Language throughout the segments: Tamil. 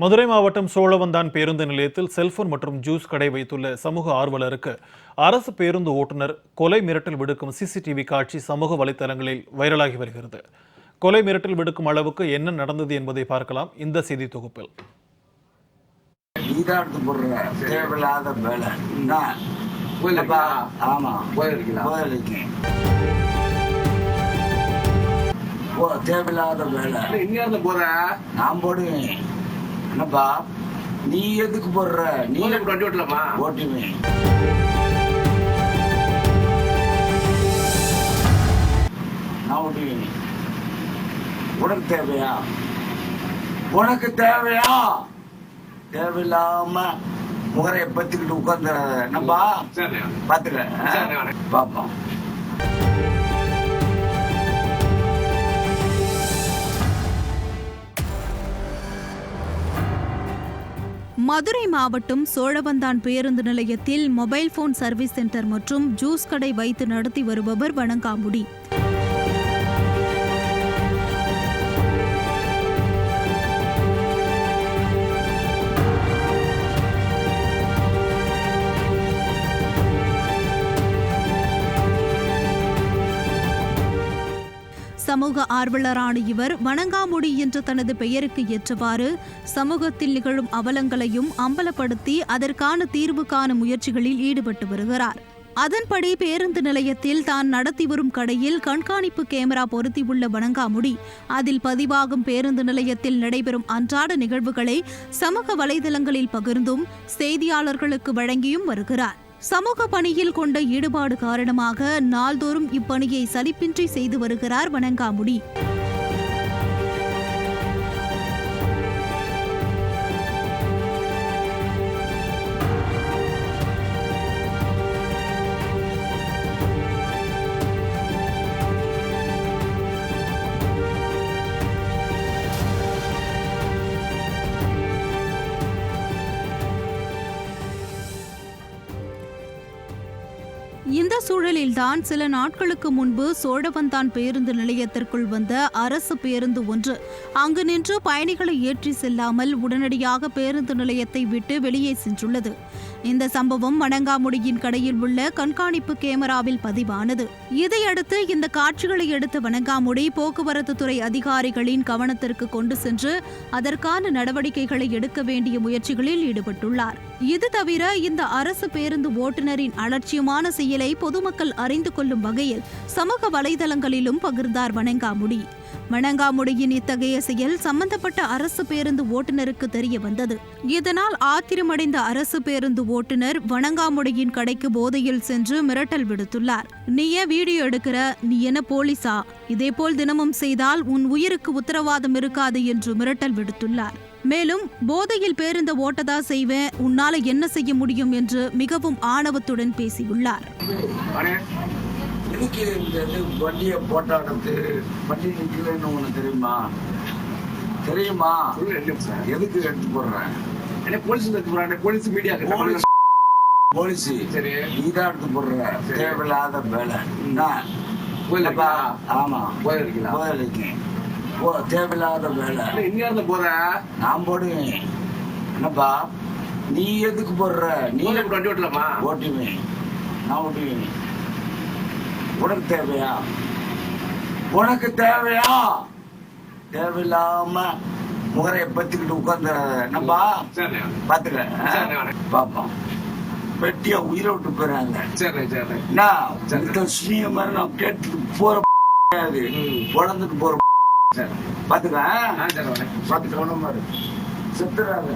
மதுரை மாவட்டம் சோழவந்தான் பேருந்து நிலையத்தில் செல்போன் மற்றும் ஜூஸ் கடை வைத்துள்ள சமூக ஆர்வலருக்கு அரசு பேருந்து ஓட்டுநர் கொலை மிரட்டல் விடுக்கும் சிசிடிவி காட்சி சமூக வலைத்தளங்களில் வைரலாகி வருகிறது. கொலை மிரட்டல் விடுக்கும் அளவுக்கு என்ன நடந்தது என்பதை பார்க்கலாம் இந்த செய்தி தொகுப்பில். தேவையில்லாத வேலை. போற? நான் போடுவேன். என்னப்பா? நீ எதுக்கு போடுற? நீ வண்டி ஓட்டலாமா? ஓட்டுவேன் நான் ஓட்டுவேன் உனக்கு தேவையா? உனக்கு தேவையா? தேவையில்லாம முகரைய பத்திக்கிட்டு உட்கார்ந்து என்னப்பா? வரேன். பாப்போம். மதுரை மாவட்டம் சோழவந்தான் பேருந்து நிலையத்தில் மொபைல் போன் சர்வீஸ் சென்டர் மற்றும் ஜூஸ் கடை வைத்து நடத்தி வருபவர் வணங்காமுடி. சமூக ஆர்வலரான இவர் வணங்காமுடி என்ற தனது பெயருக்கு ஏற்றவாறு சமூகத்தில் நிகழும் அவலங்களையும் அம்பலப்படுத்தி அதற்கான தீர்வு காண முயற்சிகளில் ஈடுபட்டு வருகிறார். அதன்படி பேருந்து நிலையத்தில் தான் நடத்தி வரும் கடையில் கண்காணிப்பு கேமரா பொருத்தியுள்ள வணங்காமுடி அதில் பதிவாகும் பேருந்து நிலையத்தில் நடைபெறும் அன்றாட நிகழ்வுகளை சமூக வலைதளங்களில் பகிர்ந்தும் செய்தியாளர்களுக்கு வழங்கியும் வருகிறார். சமூக பணியில் கொண்ட ஈடுபாடு காரணமாக நாள்தோறும் இப்பணியை சலிப்பின்றி செய்து வருகிறார் வணங்காமுடி. இந்த சூழலில்தான் சில நாட்களுக்கு முன்பு சோழவந்தான் பேருந்து நிலையத்திற்குள் வந்த அரசு பேருந்து ஒன்று. அங்கு நின்று பயணிகளை ஏற்றி செல்லாமல் உடனடியாக பேருந்து நிலையத்தை விட்டு வெளியே சென்றுள்ளது. இந்த சம்பவம் வணங்காமுடியின் கடையில் உள்ள கண்காணிப்பு கேமராவில் பதிவானது. இதையடுத்து இந்த காட்சிகளை எடுத்த வணங்காமுடி போக்குவரத்து துறை அதிகாரிகளின் கவனத்திற்கு கொண்டு சென்று அதற்கான நடவடிக்கைகளை எடுக்க வேண்டிய முயற்சிகளில் ஈடுபட்டுள்ளார். இது தவிர இந்த அரசு பேருந்து ஓட்டுநரின் அலட்சியமான செயலை பொதுமக்கள் அறிந்து கொள்ளும் வகையில் சமூக வலைதளங்களிலும் பகிர்ந்தார் வணங்காமுடி. வணங்காமுடியின் இத்தகைய செயல் சம்பந்தப்பட்ட அரசு பேருந்து ஓட்டுநருக்கு தெரிய வந்தது. இதனால் ஆத்திரமடைந்த அரசு பேருந்து ஓட்டுநர் வணங்காமுடியின் கடைக்கு போதையில் சென்று மிரட்டல் விடுத்துள்ளார். நீ ஏன் வீடியோ எடுக்கிற? நீ என்ன போலீசா இதேபோல் தினமும் செய்தால் உன் உயிருக்கு உத்தரவாதம் இருக்காது என்று மிரட்டல் விடுத்துள்ளார். மேலும் போதையில் பேருந்த ஓட்டதா செய்வேன் உன்னால என்ன செய்ய முடியும் என்று மிகவும் ஆணவத்துடன் பேசியுள்ளார். எதுக்கு இந்த வண்டியை போட்டாடுறது வண்டி நிக்கலன்னு உனக்கு தெரியுமா? தெரியுமா? எதுக்கு எடுத்து போடுறேன் என்ன போலீஸ் எடுத்து போறாங்க போலீஸ் மீடியா போலீஸ். போலீஸ். சரி. நீதான் எடுத்து போடுற. தேவையில்லாத வேலை. என்ன? ஆமா? கோயில் இருக்கு. ஓ தேவையில்லாத வேலை. எங்க இருந்து போற? நான் போடுவேன். என்னப்பா? நீ எதுக்கு போடுற? நீ வண்டி ஓட்டலாமா? ஓட்டுவேன். நான் ஓட்டுவேன். உனக்கு தேவையா? உனக்கு தேவையா? தேவையில்லாம முகரைய பத்திக்கிட்டு உட்கார்ந்து என்னப்பா? வரேன். பாப்போம் வெட்டியா உயிரை விட்டு போறாங்க ஸ்ரீய மாதிரி நான் கேட்டு போற. குழந்துட்டு போற சரி. பாத்துக்க ஆ? சரி வரேன் பாத்து கவனமா இரு செத்துறாங்க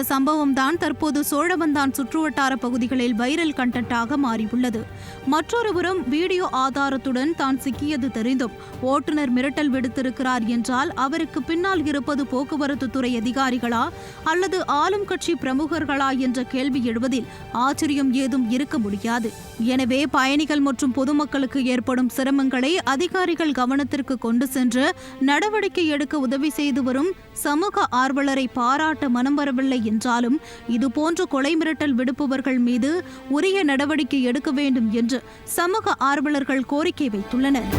இந்த சம்பவம் தான் தற்போது சோழவந்தான் சுற்றுவட்டார பகுதிகளில் வைரல் கண்டென்ட்டாக மாறியுள்ளது. மற்றொருபுறம் வீடியோ ஆதாரத்துடன் தான் சிக்கியது தெரிந்தும் ஓட்டுநர் மிரட்டல் விடுத்திருக்கிறார் என்றால் அவருக்கு பின்னால் இருப்பது போக்குவரத்து துறை அதிகாரிகளா அல்லது ஆளும் கட்சி பிரமுகர்களா என்ற கேள்வி எழுவதில் ஆச்சரியம் ஏதும் இருக்க முடியாது. எனவே பயணிகள் மற்றும் பொதுமக்களுக்கு ஏற்படும் சிரமங்களை அதிகாரிகள் கவனத்திற்கு கொண்டு சென்று நடவடிக்கை எடுக்க உதவி செய்து வரும் சமூக ஆர்வலரை பாராட்ட மனம் வரவில்லை என்றாலும் இதுபோன்ற கொலை மிரட்டல் விடுப்பவர்கள் மீது உரிய நடவடிக்கை எடுக்க வேண்டும் என்று சமூக ஆர்வலர்கள் கோரிக்கை வைத்துள்ளனர்.